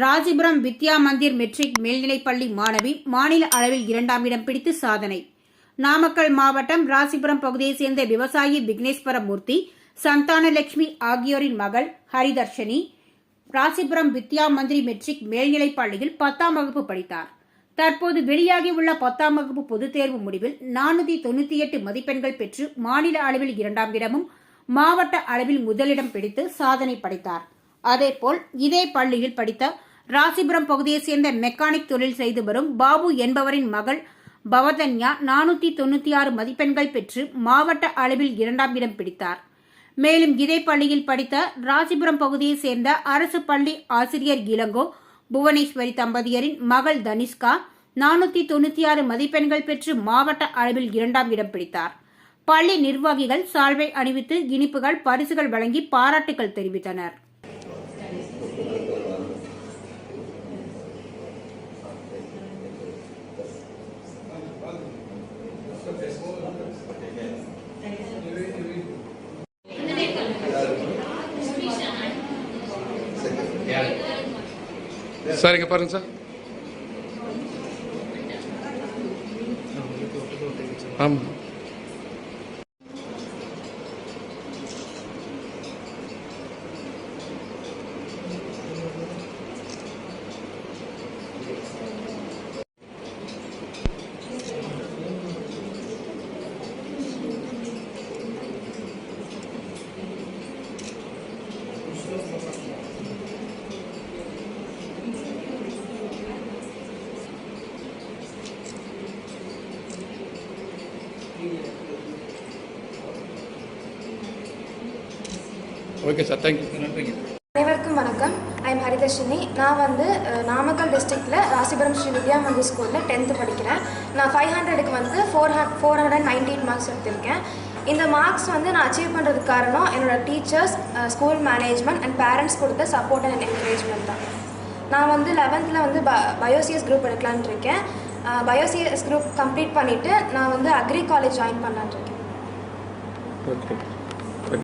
Rasipuram Vidya Mandir matric மேல்நிலைப்பள்ளி மாணவி மாநில அளவில் இரண்டாம் இடம் பிடித்து சாதனை. நாமக்கல் மாவட்டம் ராசிபுரம் பகுதியைச் சேர்ந்த விவசாயி விக்னேஸ்வரமூர்த்தி சந்தானலட்சுமி ஆகியோரின் மகள் ஹரிதர்ஷினி ராசிபுரம் வித்யா மந்திரி மெட்ரிக் மேல்நிலைப் பள்ளியில் பத்தாம் வகுப்பு படித்தார். தற்போது வெளியாகியுள்ள பத்தாம் வகுப்பு பொதுத் தேர்வு முடிவில் நானூத்தி தொண்ணூத்தி எட்டு மதிப்பெண்கள் பெற்று மாநில அளவில் இரண்டாம் இடமும் மாவட்ட அளவில் முதலிடம் பிடித்து சாதனை படைத்தார். அதேபோல் இதே பள்ளியில் படித்த ராசிபுரம் பகுதியைச் சேர்ந்த மெக்கானிக் தொழில் செய்து வரும் பாபு என்பவரின் மகள் பவதன்யா நானூத்தி தொண்ணூத்தி ஆறு மதிப்பெண்கள் பெற்று மாவட்ட அளவில் இரண்டாம் இடம் பிடித்தார். மேலும் இதே பள்ளியில் படித்த ராசிபுரம் பகுதியைச் சேர்ந்த அரசு பள்ளி ஆசிரியர் இளங்கோ புவனேஸ்வரி தம்பதியரின் மகள் தனிஷ்கா நானூத்தி தொண்ணூத்தி ஆறு மதிப்பெண்கள் பெற்று மாவட்ட அளவில் இரண்டாம் இடம் பிடித்தார். பள்ளி நிர்வாகிகள் சால்வை அணிவித்து இனிப்புகள் பரிசுகள் வழங்கி பாராட்டுகள் தெரிவித்தனர். சார் இங்கே பாருங்க சார். ஆமாம் ஓகே சார் தேங்க்யூ நன்றிங்க அனைவருக்கும் வணக்கம். I am Haridharshini. நான் வந்து நாமக்கல் டிஸ்ட்ரிக்டில் ராசிபுரம் ஸ்ரீ வித்யா மந்திர் ஸ்கூலில் டென்த்து படிக்கிறேன். நான் ஃபைவ் ஹண்ட்ரடுக்கு வந்து four hund four hundred ninety eight marks எடுத்திருக்கேன். இந்த மார்க்ஸ் வந்து நான் அச்சீவ் பண்ணுறதுக்கு காரணம் என்னோட teachers school management and parents கொடுத்த சப்போர்ட் அண்ட் என்கரேஜ்மெண்ட் தான். நான் வந்து லெவன்த்தில் வந்து ப பயோசிஎஸ் குரூப் எடுக்கலான்னு இருக்கேன். பயோசிஎஸ் குரூப் கம்ப்ளீட் பண்ணிவிட்டு நான் வந்து அக்ரி காலேஜ் ஜாயின் பண்ணலான்னு இருக்கேன். ஓகே